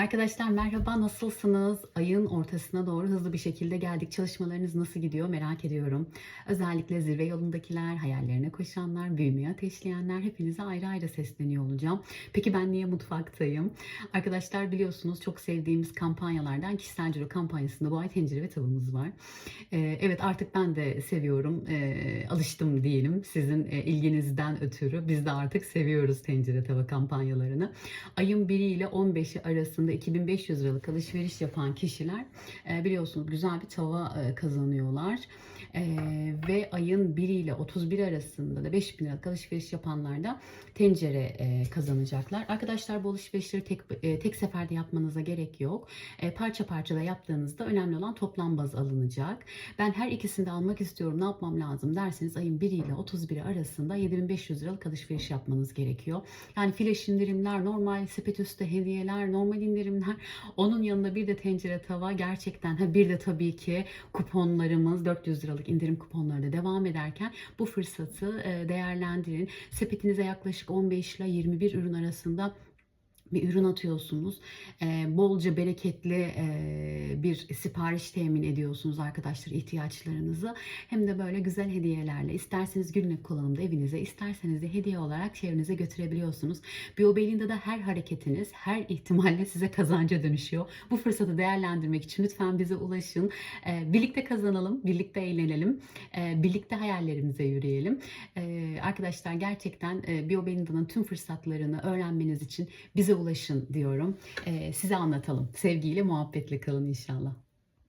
Arkadaşlar merhaba nasılsınız? Ayın ortasına doğru hızlı bir şekilde geldik. Çalışmalarınız nasıl gidiyor merak ediyorum. Özellikle zirve yolundakiler, hayallerine koşanlar, büyümeyi ateşleyenler hepinize ayrı ayrı sesleniyor olacağım. Peki ben niye mutfaktayım? Arkadaşlar biliyorsunuz çok sevdiğimiz kampanyalardan kişisel ciro kampanyasında bu ay tencere ve tavamız var. Ee, evet artık ben de seviyorum. Ee, alıştım diyelim sizin e, ilginizden ötürü. Biz de artık seviyoruz tencere tava kampanyalarını. Ayın 1 ile 15'i arasında 2500 liralık alışveriş yapan kişiler e, biliyorsunuz güzel bir tava e, kazanıyorlar. E, ve ayın 1 ile 31 arasında da 5000 liralık alışveriş yapanlar da tencere kazanacaklar. Arkadaşlar bu alışverişleri tek tek seferde yapmanıza gerek yok. Parça parça da yaptığınızda önemli olan toplam baz alınacak. Ben her ikisini de almak istiyorum ne yapmam lazım derseniz ayın 1 ile 31 arasında 7500 liralık alışveriş yapmanız gerekiyor. Yani flash indirimler, normal sepet üstü hediyeler, normal indirimler. Onun yanında bir de tencere tava gerçekten ha bir de tabii ki kuponlarımız 400 liralık indirim kuponları da devam ederken bu fırsatı değerlendirin. Sepetinize yaklaşık 15 ile 21 ürün arasında bir ürün atıyorsunuz. Bolca bereketli bir sipariş temin ediyorsunuz arkadaşlar ihtiyaçlarınızı. Hem de böyle güzel hediyelerle isterseniz günlük kullanımda evinize isterseniz de hediye olarak çevrenize götürebiliyorsunuz. BioBelling'de her hareketiniz her ihtimalle size kazanca dönüşüyor. Bu fırsatı değerlendirmek için lütfen bize ulaşın. Birlikte kazanalım, birlikte eğlenelim, birlikte hayallerimize yürüyelim. Arkadaşlar gerçekten e, BioBelling'in tüm fırsatlarını öğrenmeniz için bize ulaşın diyorum. Ee, size anlatalım. Sevgiyle, muhabbetle kalın inşallah.